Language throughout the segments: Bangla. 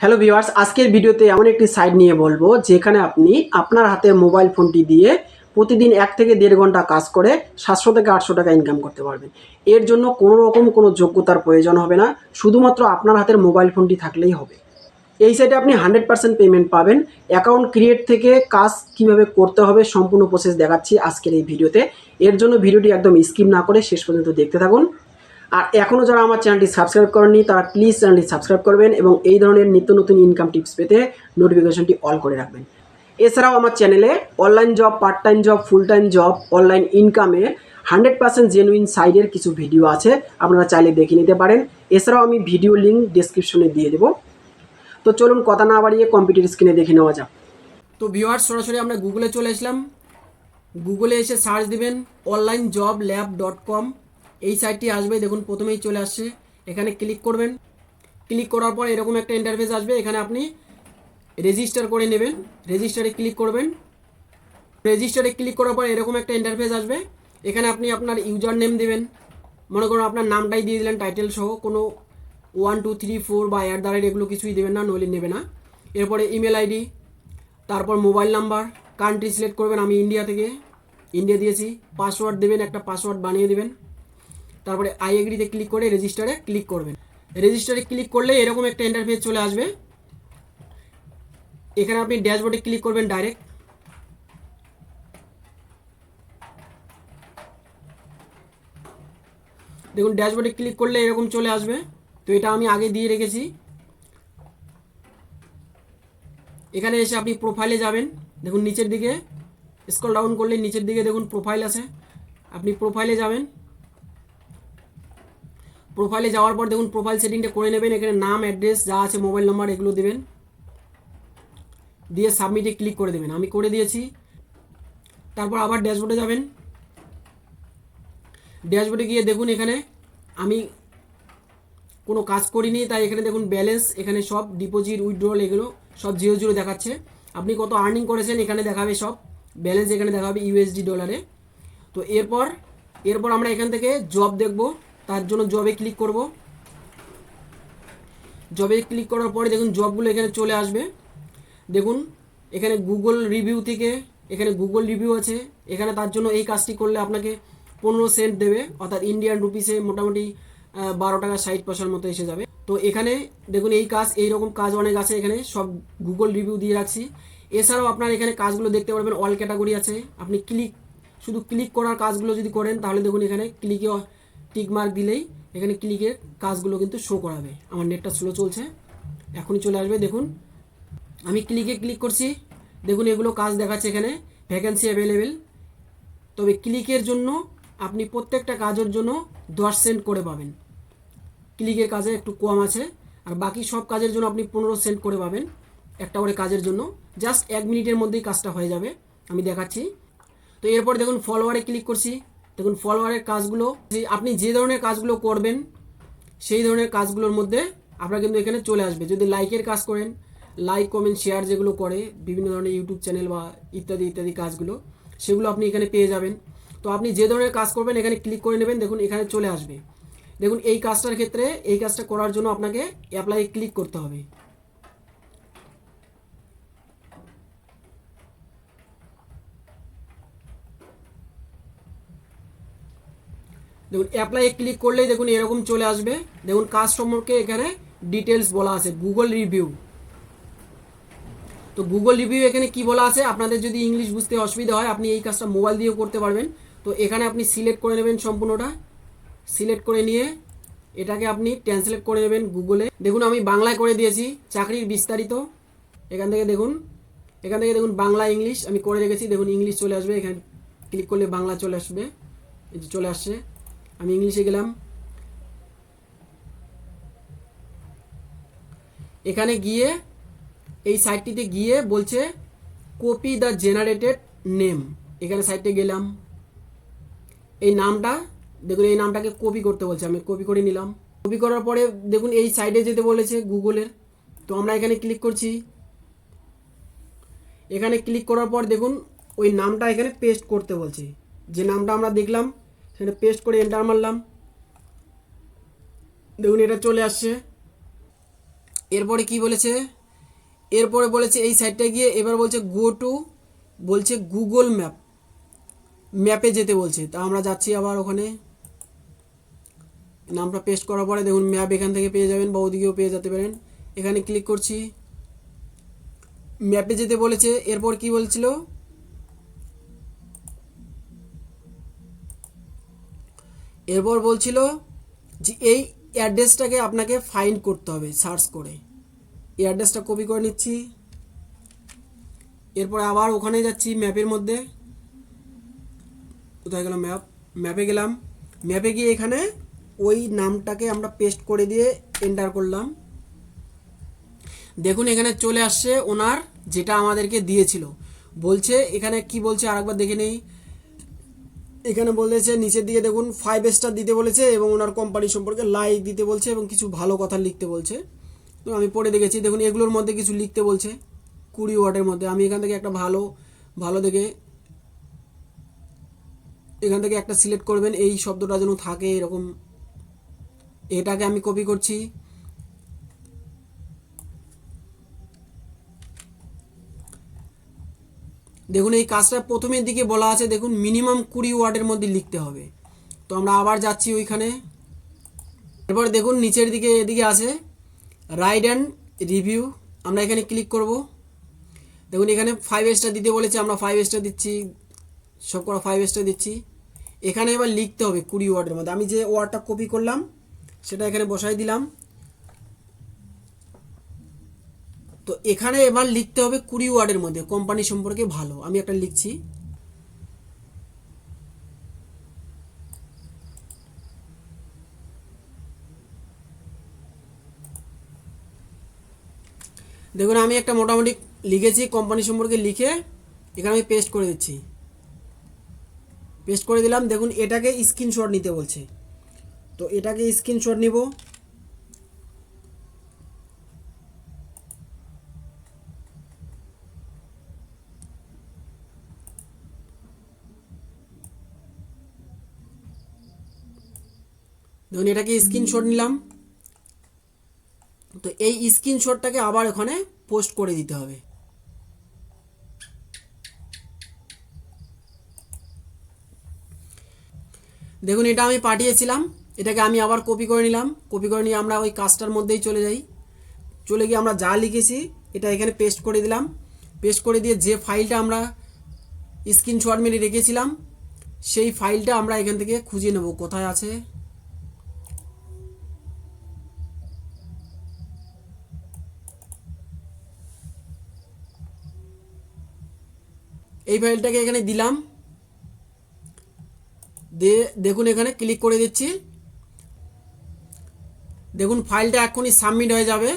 হ্যালো ভিউয়ার্স আজকের ভিডিওতে এমন একটি সাইট নিয়ে বলব, যেখানে আপনি আপনার হাতে মোবাইল ফোনটি দিয়ে প্রতিদিন এক থেকে দেড় ঘণ্টা কাজ করে সাতশো থেকে আটশো টাকা ইনকাম করতে পারবেন। এর জন্য কোনো রকম কোনো যোগ্যতার প্রয়োজন হবে না, শুধুমাত্র আপনার হাতের মোবাইল ফোনটি থাকলেই হবে। এই সাইটে আপনি হান্ড্রেড পার্সেন্ট পেমেন্ট পাবেন। অ্যাকাউন্ট ক্রিয়েট থেকে কাজ কীভাবে করতে হবে সম্পূর্ণ প্রসেস দেখাচ্ছি আজকের এই ভিডিওতে। এর জন্য ভিডিওটি একদম স্কিপ না করে শেষ পর্যন্ত দেখতে থাকুন। আর এখনও যারা আমার চ্যানেলটি সাবস্ক্রাইব করেননি, তারা প্লিজ চ্যানেলটি সাবস্ক্রাইব করবেন এবং এই ধরনের নিত্য নতুন ইনকাম টিপস পেতে নোটিফিকেশনটি অল করে রাখবেন। এছাড়াও আমার চ্যানেলে online job part time job full time job online ইনকামে hundred percent genuine সাইডের কিছু ভিডিও আছে, আপনারা চাইলে দেখে নিতে পারেন। এছাড়াও আমি ভিডিও লিঙ্ক ডিসক্রিপশনে দিয়ে দেবো। তো চলুন কথা না বাড়িয়ে কম্পিউটার স্ক্রিনে দেখে নেওয়া যাক। তো ভিউয়ার্স সরাসরি আমরা গুগলে চলে আসলাম গুগলে এসে সার্চ দিবেন online job lab dot com এই সাইটটি আসবে, দেখুন প্রথমেই চলে আসছে। এখানে ক্লিক করবেন। ক্লিক করার পর এরকম একটা ইন্টারফেস আসবে, এখানে আপনি রেজিস্টার করে নেবেন। রেজিস্টারে ক্লিক করবেন। রেজিস্টারে ক্লিক করার পর এরকম একটা ইন্টারফেস আসবে। এখানে আপনি আপনার ইউজার নেম দেবেন। মনে করুন আপনার নামটাই দিয়ে দিলেন টাইটেল সহ, কোনো ওয়ান টু থ্রি ফোর বা অ্যাট দ্য রেট এগুলো কিছুই দেবেন না, নইলে নেবে না। এরপরে ইমেল আইডি তারপর মোবাইল নাম্বার কান্ট্রি সিলেক্ট করবেন, আমি ইন্ডিয়া থেকে। ইন্ডিয়া দিয়েছি পাসওয়ার্ড দেবেন, একটা পাসওয়ার্ড বানিয়ে দেবেন। তারপরে আই এগ্রিতে ক্লিক করে রেজিস্টারে ক্লিক করবেন। রেজিস্টারে ক্লিক করলে এরকম একটা ইন্টারফেস চলে আসবে। এখানে আপনি ড্যাশবোর্ডে ক্লিক করবেন ডাইরেক্ট দেখুন ড্যাশবোর্ডে ক্লিক করলে এরকম চলে আসবে। তো এটা আমি আগে দিয়ে রেখেছি। এখানে এসে আপনি প্রোফাইলে যাবেন। দেখুন, নিচের দিকে স্ক্রল ডাউন করলে নিচের দিকে দেখুন প্রোফাইল আছে। আপনি প্রোফাইলে যাবেন। প্রোফাইলে যাওয়ার পর দেখুন প্রোফাইল সেটিংটা করে নেবেন, এখানে নাম অ্যাড্রেস যা আছে মোবাইল নাম্বার এগুলো দেবেন। দিয়ে সাবমিটে ক্লিক করে দেবেন। আমি করে দিয়েছি। তারপর আবার ড্যাশবোর্ডে যাবেন। ড্যাশবোর্ডে গিয়ে দেখুন এখানে আমি কোনো কাজ করিনি, তাই এখানে দেখুন ব্যালেন্স এখানে সব ডিপোজিট উইথড্রল এগুলো সব জিরো জিরো দেখাচ্ছে। আপনি কত আর্নিং করেছেন, এখানে দেখাবে সব। ব্যালেন্স এখানে দেখাবে ইউএসডি ডলারে তো এরপর এরপর আমরা এখান থেকে জব দেখব। তার জন্য জবে ক্লিক করব। জবে ক্লিক করার পরে দেখুন জবগুলো এখানে চলে আসবে। দেখুন, এখানে গুগল রিভিউ থেকে এখানে গুগল রিভিউ আছে। এখানে তার জন্য এই কাজটি করলে আপনাকে পনেরো সেন্ট দেবে। অর্থাৎ ইন্ডিয়ান রুপিসে মোটামুটি বারো টাকা ষাট পয়সার মতো এসে যাবে। তো এখানে দেখুন এই কাজ এই রকম কাজ অনেক আছে এখানে। সব গুগল রিভিউ দিয়ে রাখছি। এছাড়াও আপনার এখানে কাজগুলো দেখতে পারবেন। অল ক্যাটাগরি আছে। আপনি ক্লিক শুধু ক্লিক করার কাজগুলো যদি করেন, তাহলে দেখুন এখানে ক্লিকে টিক মার্ক দিলেই এখানে ক্লিকের কাজগুলো কিন্তু শো করাবে। আমার নেটটা স্লো চলছে। এখনই চলে আসবে, দেখুন। আমি ক্লিকে ক্লিক করছি। দেখুন, এগুলো কাজ দেখাচ্ছে এখানে। ভ্যাকেন্সি অ্যাভেলেবেল তবে ক্লিকের জন্য আপনি প্রত্যেকটা কাজের জন্য দশ সেন্ট করে পাবেন। ক্লিকের কাজে একটু কম আছে। আর বাকি সব কাজের জন্য আপনি পনেরো সেন্ট করে পাবেন একটা করে কাজের জন্য। জাস্ট এক মিনিটের মধ্যেই কাজটা হয়ে যাবে। আমি দেখাচ্ছি। তো এরপর দেখুন ফলোয়ারে ক্লিক করছি। দেখুন ফলোয়ারের কাজগুলো যে আপনি যে ধরনের কাজগুলো করবেন, সেই ধরনের কাজগুলোর মধ্যে আপনার কিন্তু এখানে চলে আসবে। যদি লাইকের কাজ করেন লাইক কমেন্ট শেয়ার যেগুলো করে, বিভিন্ন ধরনের ইউটিউব চ্যানেল বা ইত্যাদি ইত্যাদি কাজগুলো, সেগুলো আপনি এখানে পেয়ে যাবেন। তো আপনি যে ধরনের কাজ করবেন, এখানে ক্লিক করে নেবেন, দেখুন, এখানে চলে আসবে। দেখুন, এই কাজটার ক্ষেত্রে, এই কাজটা করার জন্য আপনাকে অ্যাপ্লাই ক্লিক করতে হবে। দেখুন অ্যাপ্লাই ক্লিক করলেই দেখুন এরকম চলে আসবে। দেখুন কাজ সম্পর্কে এখানে ডিটেলস বলা আছে গুগল রিভিউ তো গুগল রিভিউ এখানে কি বলা আছে? আপনাদের যদি ইংলিশ বুঝতে অসুবিধা হয়, আপনি এই কাজটা মোবাইল দিয়েও করতে পারবেন। তো এখানে আপনি সিলেক্ট করে নেবেন সম্পূর্ণটা। সিলেক্ট করে নিয়ে এটাকে আপনি ট্রান্সলেট করে নেবেন গুগলে দেখুন, আমি বাংলায় করে দিয়েছি, চাকরির বিস্তারিত। এখান থেকে দেখুন, এখান থেকে দেখুন বাংলা ইংলিশ আমি করে রেখেছি। দেখুন ইংলিশ চলে আসবে, এখানে ক্লিক করলে বাংলা চলে আসবে চলে আসছে। আমি ইংলিশে গেলাম। এখানে গিয়ে, এই সাইটটিতে গিয়ে বলছে কপি দ্য জেনারেটেড নেম এখানে সাইটে গেলাম। এই নামটা, দেখুন, এই নামটাকে কপি করতে বলছে। আমি কপি করে নিলাম। কপি করার পরে, দেখুন, এই সাইডে যেতে বলেছে গুগলের তো আমরা এখানে ক্লিক করছি। এখানে ক্লিক করার পর, দেখুন, ওই নামটা এখানে পেস্ট করতে বলছে। যে নামটা আমরা দেখলাম সেটা পেস্ট করে এন্টার মারলাম। দেখুন, এটা চলে আসছে। এরপরে কি বলেছে? এরপরে বলেছে এই সাইটটা গিয়ে এবার বলছে গো টু বলছে গুগল ম্যাপ ম্যাপে যেতে বলছে। তা আমরা যাচ্ছি আবার ওখানে। নামটা পেস্ট করার পরে দেখুন ম্যাপ এখান থেকে পেয়ে যাবেন বা ওদিকেও পেয়ে যেতে পারেন। এখানে ক্লিক করছি। ম্যাপে যেতে বলেছে। এরপর কি বলছিল? এরপর বলছিল যে এই অ্যাড্রেসটাকে আপনাকে ফাইন্ড করতে হবে সার্চ করে। এই অ্যাড্রেসটা কপি করে নিচ্ছি। এরপর আবার ওখানে যাচ্ছি ম্যাপের মধ্যে। কোথায় গেলাম ম্যাপ ম্যাপে গেলাম। ম্যাপে গিয়ে এখানে ওই নামটাকে আমরা পেস্ট করে দিয়ে এন্টার করলাম। দেখুন এখানে চলে আসছে ওনার যেটা আমাদেরকে দিয়েছিল। বলছে, এখানে কি বলছে আরেকবার দেখে নেই। এখানে বলেছে, নিচের দিকে দেখুন ফাইভ স্টার দিতে বলেছে এবং ওনার কোম্পানি সম্পর্কে লাইক দিতে বলছে এবং কিছু ভালো কথা লিখতে বলছে। তো আমি পড়ে দেখেছি, দেখুন, এগুলোর মধ্যে কিছু লিখতে বলছে, কুড়ি ওয়ার্ডের মধ্যে। আমি এখান থেকে একটা ভালো ভালো দেখে এখান থেকে একটা সিলেক্ট করবেন, এই শব্দটা যেন থাকে এরকম। এটাকে আমি কপি করছি। দেখুন, এই কাজটা প্রথমের দিকে বলা আছে, দেখুন মিনিমাম কুড়ি ওয়ার্ডের মধ্যে লিখতে হবে। তো আমরা আবার যাচ্ছি ওইখানে। এরপর দেখুন, নিচের দিকে, এদিকে আছে রাইড অ্যান্ড রিভিউ আমরা এখানে ক্লিক করব। দেখুন, এখানে ফাইভ স্টার দিতে বলেছে, আমরা ফাইভ স্টার দিচ্ছি, সব করা ফাইভ স্টার দিচ্ছি। এখানে এবার লিখতে হবে কুড়ি ওয়ার্ডের মধ্যে। আমি যে ওয়ার্ডটা কপি করলাম, সেটা এখানে বসাই দিলাম। তো এখানে এবার লিখতে হবে কুড়ি ওয়ার্ডের মধ্যে, কোম্পানি সম্পর্কে ভালো। আমি একটা লিখছি। দেখুন, আমি একটা মোটামুটি লিখেছি, কোম্পানি সম্পর্কে লিখে এখানে আমি পেস্ট করে দিচ্ছি। পেস্ট করে দিলাম, দেখুন, এটাকে স্ক্রিনশট নিতে বলছে। তো এটাকে স্ক্রিনশট নিব। দেখুন এটাকে স্ক্রিনশট নিলাম। তো এই স্ক্রিনশটটাকে আবার ওখানে পোস্ট করে দিতে হবে। দেখুন এটা আমি পাঠিয়েছিলাম এটাকে আমি আবার কপি করে নিলাম। কপি করে নিয়ে আমরা ওই কাজটার মধ্যেই চলে যাই। চলে গিয়ে আমরা যা লিখেছি এটা এখানে পেস্ট করে দিলাম। পেস্ট করে দিয়ে যে ফাইলটা আমরা স্ক্রিনশট মেরে রেখেছিলাম সেই ফাইলটা আমরা এখান থেকে খুঁজে নেব কোথায় আছে? এই ফাইলটাকে এখানে দিলাম। দেখুন এখানে ক্লিক করে দিচ্ছি। দেখুন ফাইলটা এখনই সাবমিট হয়ে যাবে।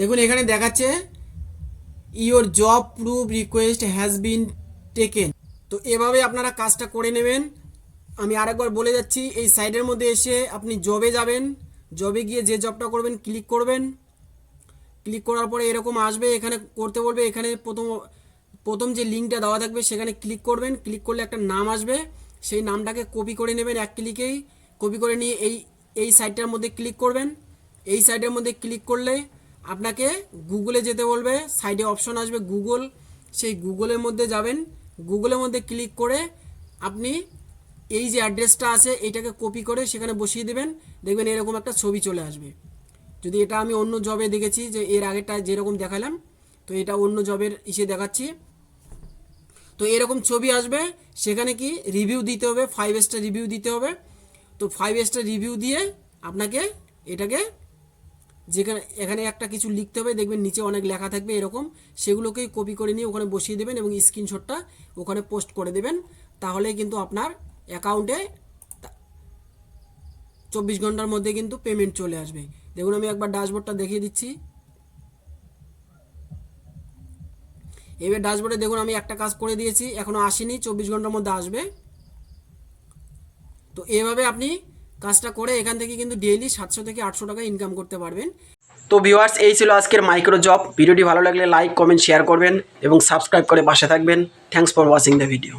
দেখুন এখানে দেখাচ্ছে your job proof request has been taken তো এভাবে আপনারা কাজটা করে নেবেন। আমি আরেকবার বলে যাচ্ছি, এই সাইডের মধ্যে এসে আপনি জবে যাবেন। জবে গিয়ে যে জবটা করবেন ক্লিক করবেন। ক্লিক করার পরে এরকম আসবে, এখানে করতে বলবে, এখানে প্রথম প্রথম যে লিঙ্কটা দেওয়া থাকবে সেখানে ক্লিক করবেন। ক্লিক করলে একটা নাম আসবে, সেই নামটাকে কপি করে নেবেন এক ক্লিকেই কপি করে নিয়ে এই এই সাইটটার মধ্যে ক্লিক করবেন। এই সাইটের মধ্যে ক্লিক করলে আপনাকে গুগলে যেতে বলবে সাইডে অপশন আসবে গুগল সেই গুগলের মধ্যে যাবেন। গুগলের মধ্যে ক্লিক করে আপনি এই যে অ্যাড্রেসটা আছে, এটাকে কপি করে সেখানে বসিয়ে দেবেন। দেখবেন এরকম একটা ছবি চলে আসবে। যদি এটা আমি অন্য জবে দেখেছি যে এর আগেরটা যেরকম দেখালাম, তো এটা অন্য জবের ইসে দেখাচ্ছি। তো এরকম ছবি আসবে, সেখানে কি রিভিউ দিতে হবে ফাইভ স্টার রিভিউ দিতে হবে। তো ফাইভ স্টার রিভিউ দিয়ে আপনাকে এটাকে যেখানে, এখানে একটা কিছু লিখতে হবে, দেখবেন নিচে অনেক লেখা থাকবে এরকম, সেগুলোকেই কপি করে নিয়ে ওখানে বসিয়ে দেবেন এবং স্ক্রিনশটটা ওখানে পোস্ট করে দেবেন। তাহলে কিন্তু আপনার অ্যাকাউন্টে চব্বিশ ঘণ্টার মধ্যে কিন্তু পেমেন্ট চলে আসবে। দেখুন, আমি একবার ড্যাশবোর্ডটা দেখিয়ে দিচ্ছি। এবার ড্যাশবোর্ডে দেখুন, আমি একটা কাজ করে দিয়েছি এখনও আসেনি, চব্বিশ ঘণ্টার মধ্যে আসবে। তো এভাবে আপনি কাজটা করে এখান থেকে কিন্তু ডেইলি সাতশো থেকে আটশো টাকা ইনকাম করতে পারবেন। তো ভিউয়ার্স এই ছিল আজকের মাইক্রো জব ভিডিওটি ভালো লাগলে লাইক কমেন্ট শেয়ার করবেন এবং সাবস্ক্রাইব করে পাশে থাকবেন। Thanks for watching the video